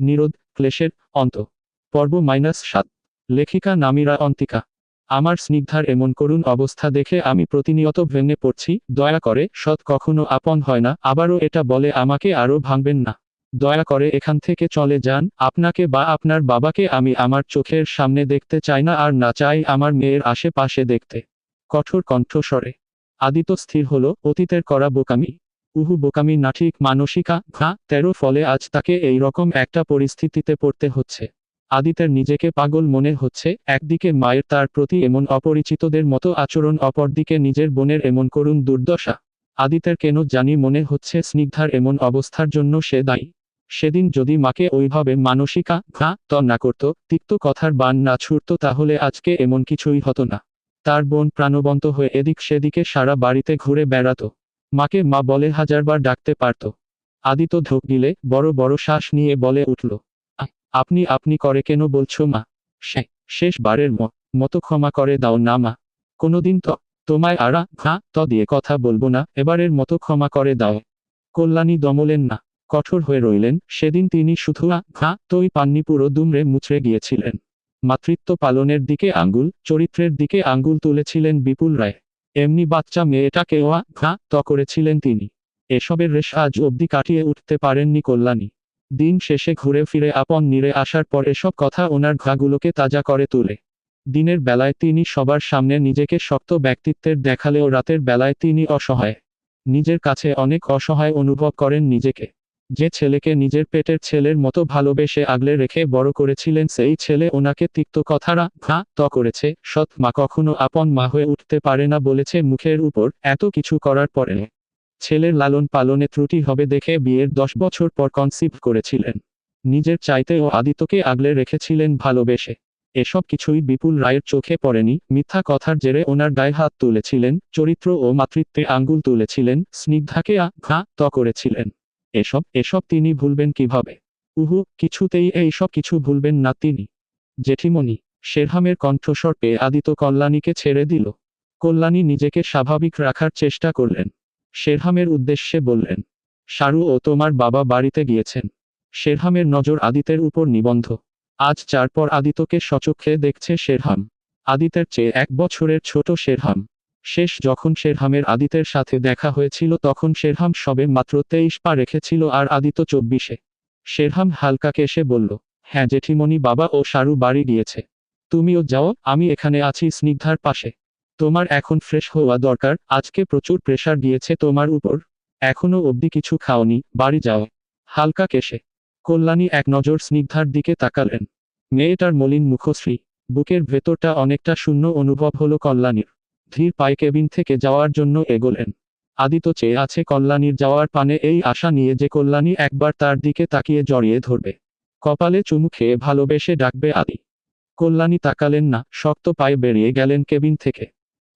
নিরোধ, ক্লেশের অন্ত। পর্ব মাইনাস সাত। লেখিকা নামিরা অন্তিকা। আমার স্নিগ্ধার এমন করুণ অবস্থা দেখে আমি প্রতিনিয়ত ভেঙে পড়ছি, দয়া করে, সৎ কখনো আপন হয় না, আবারও এটা বলে আমাকে আরও ভাঙবেন না। দয়া করে এখান থেকে চলে যান, আপনাকে বা আপনার বাবাকে আমি আমার চোখের সামনে দেখতে চাই না আর না চাই আমার মেয়ের আশেপাশে দেখতে। কঠোর কণ্ঠস্বরে। আদিত স্থির হলো, অতীতের করা বোকামি। উহু বোকামি না ঠিক মানসিকা ঘা তেরো ফলে আজ তাকে এই রকম একটা পরিস্থিতিতে পড়তে হচ্ছে। আদিতের নিজেকে পাগল মনে হচ্ছে, একদিকে মায়ের তার প্রতি এমন অপরিচিতদের মতো আচরণ, অপরদিকে নিজের বোনের এমন করুণ দুর্দশা। আদিতের কেন জানি মনে হচ্ছে স্নিগ্ধার এমন অবস্থার জন্য সে দায়ী। সেদিন যদি মাকে ওইভাবে মানসিকা ঘা ত না করত, তিক্ত কথার বান না ছুটত তাহলে আজকে এমন কিছুই হতো না। তার বোন প্রাণবন্ত হয়ে এদিক সেদিকে সারা বাড়িতে ঘুরে বেড়াতো। মাকে মা বলে হাজারবার ডাকতে পারত। আদিত ঢোক গিলে বড় বড় শ্বাস নিয়ে বলে উঠল আপনি আপনি করে কেন বলছো মা? সে শেষবারের মতো ক্ষমা করে দাও না মা। কোনোদিন তো, তোমায় আরা, ঘা, ত দিয়ে কথা বলব না, এবারের মতো ক্ষমা করে দাও। কল্যাণী দমলেন না, কঠোর হয়ে রইলেন। সেদিন তিনি শুধু আ ঘা, তই পাননি, পুরো দুমড়ে মুচড়ে গিয়েছিলেন। মাতৃত্ব পালনের দিকে আঙ্গুল, চরিত্রের দিকে আঙ্গুল তুলেছিলেন বিপুল রায়। এমনি বাচ্চা মেয়েটাকেও আ ঘা ত করেছিলেন তিনি। এসবের রেশ আজ অবধি কাটিয়ে উঠতে পারেননি কল্যাণী। দিন শেষে ঘুরে ফিরে আপন নিরে আসার পর এসব কথা ওনার ঘাগুলোকে তাজা করে তোলে। দিনের বেলায় তিনি সবার সামনে নিজেকে শক্ত ব্যক্তিত্বের দেখালেও রাতের বেলায় তিনি অসহায়। নিজের কাছে অনেক অসহায় অনুভব করেন নিজেকে। যে ছেলেকে নিজের পেটের ছেলের মতো ভালোবেসে আগলে রেখে বড় করেছিলেন, সেই ছেলে ওনাকে তিক্ত কথারা ঘা, ত করেছে। সৎ মা কখনো আপন মা হয়ে উঠতে পারে না বলেছে মুখের উপর। এত কিছু করার পরে ছেলের লালন পালনে ত্রুটি হবে দেখে বিয়ের দশ বছর পর কনসিভ করেছিলেন। নিজের চাইতেও আদিত্যকে আগলে রেখেছিলেন ভালোবেসে। এসব কিছুই বিপুল রায়ের চোখে পড়েনি। মিথ্যা কথার জেরে ওনার গায়ে হাত তুলেছিলেন, চরিত্র ও মাতৃত্বে আঙ্গুল তুলেছিলেন, স্নিগ্ধাকে আ, ঘা, ত করেছিলেন। এসব এসব তিনি ভুলবেন কীভাবে? উহু, কিছুতেই এই সব কিছু ভুলবেন না তিনি। জেঠিমণি, শেরহামের কণ্ঠস্বর পেয়ে আদিত কল্যাণীকে ছেড়ে দিল। কল্যাণী নিজেকে স্বাভাবিক রাখার চেষ্টা করলেন। শেরহামের উদ্দেশ্যে বললেন, সারু ও তোমার বাবা বাড়িতে গিয়েছেন। শেরহামের নজর আদিতের উপর নিবন্ধ। আজ চারপর আদিতকে সচক্ষে দেখছে শেরহাম। আদিতের চেয়ে এক বছরের ছোট শেরহাম। শেষ যখন শেরহামের আদিতের সাথে দেখা হয়েছিল তখন শেরহাম সবে মাত্র তেইশ পা রেখেছিল আর আদিত চব্বিশে। শেরহাম হালকা কেসে বলল হ্যাঁ জেঠিমণি, বাবা ও সারু বাড়ি গিয়েছে। তুমিও যাও, আমি এখানে আছি স্নিগ্ধার পাশে। তোমার এখন ফ্রেশ হওয়া দরকার, আজকে প্রচুর প্রেশার গিয়েছে তোমার উপর। এখনও অবধি কিছু খাওনি, বাড়ি যাও হালকা কেশে। কল্যাণী এক নজর স্নিগ্ধার দিকে তাকালেন। মেয়েটার মলিন মুখশ্রী, বুকের ভেতরটা অনেকটা শূন্য অনুভব হলো কল্যাণীর। ধীর পায়ে কেবিন থেকে যাওয়ার জন্য এগোলেন। আদিত চেয়ে আছে কল্যাণীর যাওয়ার পানে এই আশা নিয়ে যে কল্যাণী একবার তার দিকে তাকিয়ে জড়িয়ে ধরবে। কপালে চুমু খেয়ে ভালোবেসে ডাকবে আদি। কল্যাণী তাকালেন না, শক্ত পায়ে বেরিয়ে গেলেন কেবিন থেকে।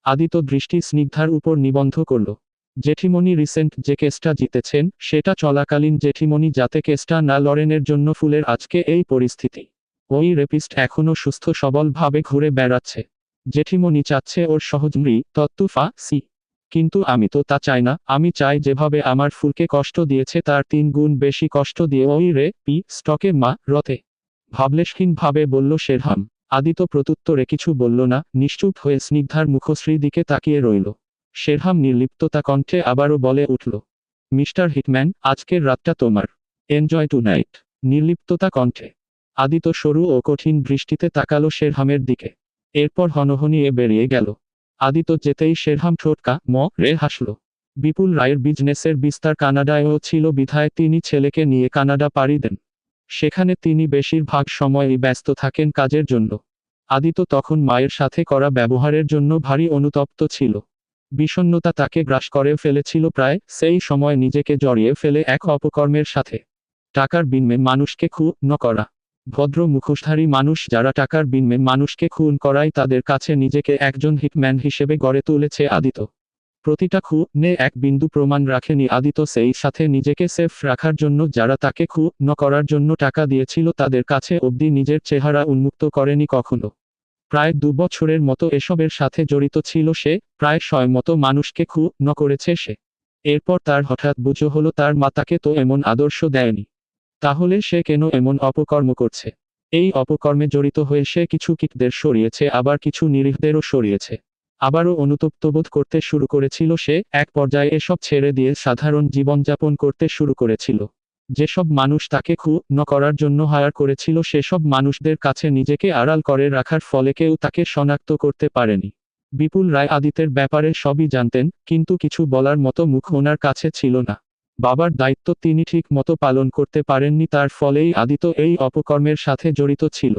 আদিত দৃষ্টি স্নিগ্ধার উপর নিবন্ধ করল। জেঠিমণি রিসেন্ট যে কেসটা জিতেছেন, সেটা চলাকালীন জেঠিমণি যাতে কেসটা না লড়েনের জন্য ফুলের আজকে এই পরিস্থিতি। ওই রেপিস্ট এখনও সুস্থ সবলভাবে ঘুরে বেড়াচ্ছে। জেঠিমণি চাচ্ছে ওর সহজ মৃ তত্ত্বফা সি। কিন্তু আমি তো তা চাই না, আমি চাই যেভাবে আমার ফুলকে কষ্ট দিয়েছে তার তিন গুণ বেশি কষ্ট দিয়ে ওই রে, পি, স্টকে মা রতে ভাবলেশহীনভাবে বলল শেরহাম আদিত প্রত্যুত্তরে কিছু বলল না, নিশ্চুপ হয়ে স্নিগ্ধার মুখশ্রী দিকে তাকিয়ে রইল। শেরহাম নির্লিপ্ততা কণ্ঠে আবারও বলে উঠল, মিস্টার হিটম্যান, আজকের রাতটা তোমার। এনজয় টু নাইট নির্লিপ্ততা কণ্ঠে। আদিত সরু ও কঠিন দৃষ্টিতে তাকালো শেরহামের দিকে। এরপর হনহনিয়ে বেরিয়ে গেল। আদিত যেতেই শেরহাম ঠোটকা, ম, রে, হাসল। বিপুল রায়ের বিজনেসের বিস্তার কানাডায়ও ছিল বিধায় তিনি ছেলেকে নিয়ে কানাডা পাড়ি দেন। সেখানে তিনি বেশিরভাগ সময়ই ব্যস্ত থাকেন কাজের জন্য। আদিত তখন মায়ের সাথে করা ব্যবহারের জন্য ভারী অনুতপ্ত ছিল। বিষণ্ণতা তাকে গ্রাস করে ফেলেছিল প্রায় সেই সময় নিজেকে জড়িয়ে ফেলে এক অপকর্মের সাথে। টাকার বিনিময়ে মানুষকে খুন করা। ভদ্র মুখোশধারী মানুষ যারা টাকার বিনিময়ে মানুষকে খুন করায় তাদের কাছে নিজেকে একজন হিটম্যান হিসেবে গড়ে তুলেছে আদিত প্রতিটা খুনে এক বিন্দু প্রমাণ রাখেনি আদিত সেই সাথে নিজেকে সেফ রাখার জন্য যারা তাকে খু ন করার জন্য টাকা দিয়েছিল তাদের কাছে অবধি নিজের চেহারা উন্মুক্ত করেনি কখনো। প্রায় দু বছরের মতো এসবের সাথে জড়িত ছিল সে, প্রায় শয় মতো মানুষকে খু ন করেছে সে। এরপর তার হঠাৎ বুঝো হলো তার মাতাকে তো এমন আদর্শ দেয়নি। তাহলে সে কেন এমন অপকর্ম করছে? এই অপকর্মে জড়িত হয়ে সে কিছু কিটদের সরিয়েছে, আবার কিছু নিরীহদেরও সরিয়েছে। আবারও অনুতপ্ত বোধ করতে শুরু করেছিল সে, এক পর্যায়ে এসব ছেড়ে দিয়ে সাধারণ জীবনযাপন করতে শুরু করেছিল। যেসব মানুষ তাকে খু, ন করার জন্য হায়ার করেছিল, সেসব মানুষদের কাছে নিজেকে আড়াল করে রাখার ফলে কেউ তাকে শনাক্ত করতে পারেনি। বিপুল রায় আদিতের ব্যাপারে সবই জানতেন, কিন্তু কিছু বলার মতো মুখ ওনার কাছে ছিল না। বাবার দায়িত্ব তিনি ঠিক মতো পালন করতে পারেননি, তার ফলেই আদিত এই অপকর্মের সাথে জড়িত ছিল।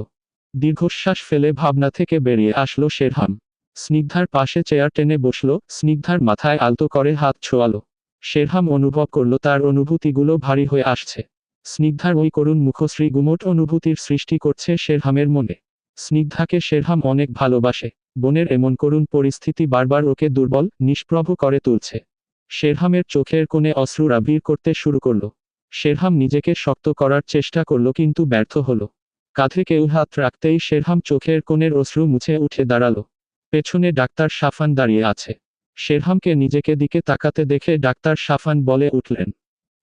দীর্ঘশ্বাস ফেলে ভাবনা থেকে বেরিয়ে আসলো শেরহাম। স্নিগ্ধার পাশে চেয়ার টেনে বসল, স্নিগ্ধার মাথায় আলতো করে হাত ছোয়ালো। শেরহাম অনুভব করল তার অনুভূতিগুলো ভারী হয়ে আসছে। স্নিগ্ধার ওই করুণ মুখশ্রী গুমট অনুভূতির সৃষ্টি করছে শেরহামের মনে। স্নিগ্ধাকে শেরহাম অনেক ভালোবাসে। বোনের এমন করুণ পরিস্থিতি বারবার ওকে দুর্বল, নিষ্প্রভ করে তুলছে। শেরহামের চোখের কোণে অশ্রু আবির করতে শুরু করল। শেরহাম নিজেকে শক্ত করার চেষ্টা করল কিন্তু ব্যর্থ হল। কাঁধে কেউ হাত রাখতেই শেরহাম চোখের কোণের অশ্রু মুছে উঠে দাঁড়াল। পেছনে ডাক্তার সাফান দাঁড়িয়ে আছে। শেরহামকে নিজেকে দিকে তাকাতে দেখে ডাক্তার সাফান বলে উঠলেন,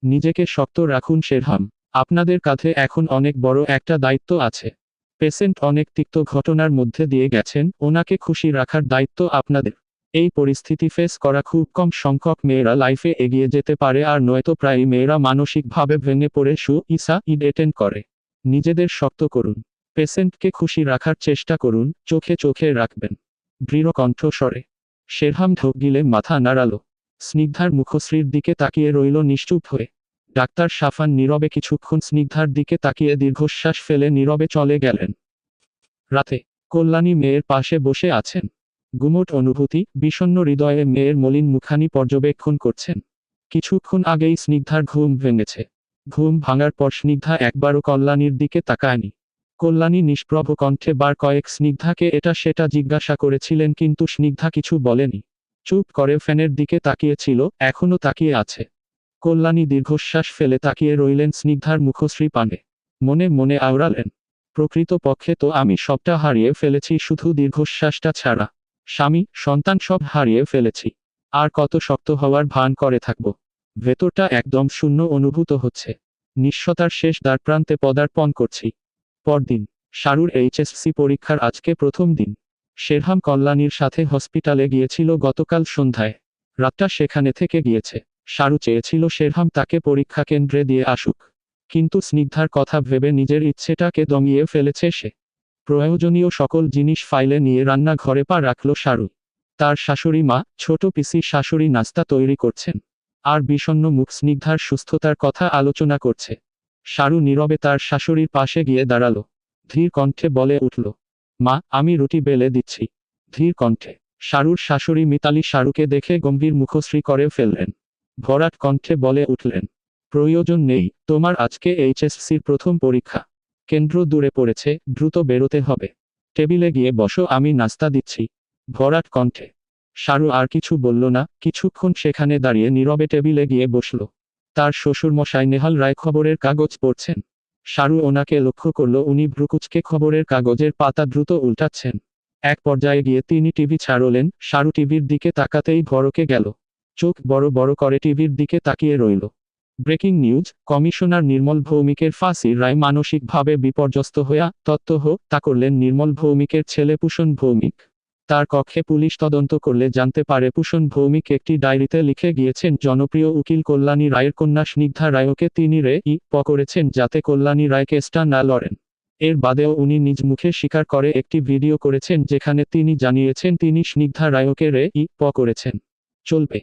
নিজেকে শক্ত রাখুন শেরহাম, আপনাদের কাঁধে এখন অনেক বড় একটা দায়িত্ব আছে। পেশেন্ট অনেক তিক্ত ঘটনার মধ্যে দিয়ে গেছেন, ওনাকে খুশি রাখার দায়িত্ব আপনাদের। এই পরিস্থিতি ফেস করা খুব কম সংখ্যক মেয়েরা লাইফে এগিয়ে যেতে পারে আর নয়তো প্রায়ই মেয়েরা মানসিকভাবে ভেঙে পড়ে সু ইসা ইড এটেন্ড করে। নিজেদের শক্ত করুন। পেশেন্টকে খুশি রাখার চেষ্টা করুন, চোখে চোখে রাখবেন। দৃঢ় কণ্ঠস্বরে শেরহাম ঢোক গিলে মাথা নাড়ালো। স্নিগ্ধার মুখশ্রীর দিকে তাকিয়ে রইল নিশ্চুপ হয়ে। ডাক্তার সাফান নীরবে কিছুক্ষণ স্নিগ্ধার দিকে তাকিয়ে দীর্ঘশ্বাস ফেলে নীরবে চলে গেলেন। রাতে। কল্যাণী মেয়ের পাশে বসে আছেন। গুমোট অনুভূতি, বিষণ্ণ হৃদয়ে মেয়ের মলিন মুখানি পর্যবেক্ষণ করছেন। কিছুক্ষণ আগেই স্নিগ্ধার ঘুম ভেঙেছে। ঘুম ভাঙার পর স্নিগ্ধা একবারও কল্যাণীর দিকে তাকায়নি। কল্যাণী নিষ্প্রভ কণ্ঠে বার কয়েক স্নিগ্ধাকে এটা সেটা জিজ্ঞাসা করেছিলেন কিন্তু স্নিগ্ধা কিছু বলেনি। চুপ করে ফ্যানের দিকে তাকিয়েছিল, এখনও তাকিয়ে আছে। কল্যাণী দীর্ঘশ্বাস ফেলে তাকিয়ে রইলেন স্নিগ্ধার মুখশ্রী পানে। মনে মনে আওড়ালেন। প্রকৃত পক্ষে তো আমি সবটা হারিয়ে ফেলেছি, শুধু দীর্ঘশ্বাসটা ছাড়া। স্বামী, সন্তান সব হারিয়ে ফেলেছি। আর কত শক্ত হওয়ার ভান করে থাকব। ভেতরটা একদম শূন্য অনুভূত হচ্ছে। নিঃস্বতার শেষ দ্বারপ্রান্তে পদার্পণ করছি। পরদিন শারুর এইচএসসি পরীক্ষার আজকে প্রথম দিন। শেরহাম কল্যাণীর সাথে হসপিটালে গিয়েছিল গতকাল সন্ধ্যায়। রাতটা সেখানে থেকে গিয়েছে। শারু চেয়েছিল শেরহাম তাকে পরীক্ষা কেন্দ্রে দিয়ে আসুক। কিন্তু স্নিগ্ধার কথা ভেবে নিজের ইচ্ছেটাকে দমিয়ে ফেলেছে সে। প্রয়োজনীয় সকল জিনিস ফাইলে নিয়ে রান্নাঘরে পা রাখল শারু তার শাশুড়ি মা, ছোট পিসি শাশুড়ি নাস্তা তৈরি করছেন। আর বিষণ্ণ মুখ স্নিগ্ধার সুস্থতার কথা আলোচনা করছে। শারু নীরবে তার শাশুড়ির পাশে গিয়ে দাঁড়াল। ধীর কণ্ঠে বলে উঠল, মা, আমি রুটি বেলে দিচ্ছি। ধীর কণ্ঠে শারুর শাশুড়ি মিতালি শারুকে দেখে গম্ভীর মুখশ্রী করে ফেললেন। ভরাট কণ্ঠে বলে উঠলেন, প্রয়োজন নেই, তোমার আজকে এইচএসসির প্রথম পরীক্ষা। কেন্দ্র দূরে পড়েছে, দ্রুত বেরোতে হবে। টেবিলে গিয়ে বসো, আমি নাস্তা দিচ্ছি। ভরাট কণ্ঠে। শারু আর কিছু বলল না, কিছুক্ষণ সেখানে দাঁড়িয়ে নীরবে টেবিলে গিয়ে বসল। তার শ্বশুরমশাই নেহাল রায় খবরের কাগজ পড়ছেন। শারু ওনাকে লক্ষ্য করল, উনি ভ্রুকুচকে খবরের কাগজের পাতা দ্রুত উল্টাচ্ছেন। এক পর্যায়ে গিয়ে তিনি টিভি ছাড়লেন শারু টিভির দিকে তাকাতেই ভরকে গেল। চোখ বড় বড় করে টিভির দিকে তাকিয়ে রইল। ব্রেকিং নিউজ, কমিশনার নির্মল ভৌমিকের ফাঁসির রায় মানসিকভাবে বিপর্যস্ত হইয়া তত্ত্বহ তা করলেন নির্মল ভৌমিকের ছেলে পুষণ ভৌমিক। তার কক্ষে পুলিশ তদন্ত করলে জানতে পারে পুষণ ভৌমিক একটি ডায়েরিতে লিখে গিয়েছেন, জনপ্রিয় উকিল কল্যাণী রায়ের কন্যা স্নিগ্ধা রায়কে তিনি রে ই প করেছেন, যাতে কল্যাণী রায় কেসটা না লড়েন। এর বাদেও উনি নিজ মুখে স্বীকার করে একটি ভিডিও করেছেন, যেখানে তিনি জানিয়েছেন তিনি স্নিগ্ধা রায়কে রে ই প করেছেন। চলবে।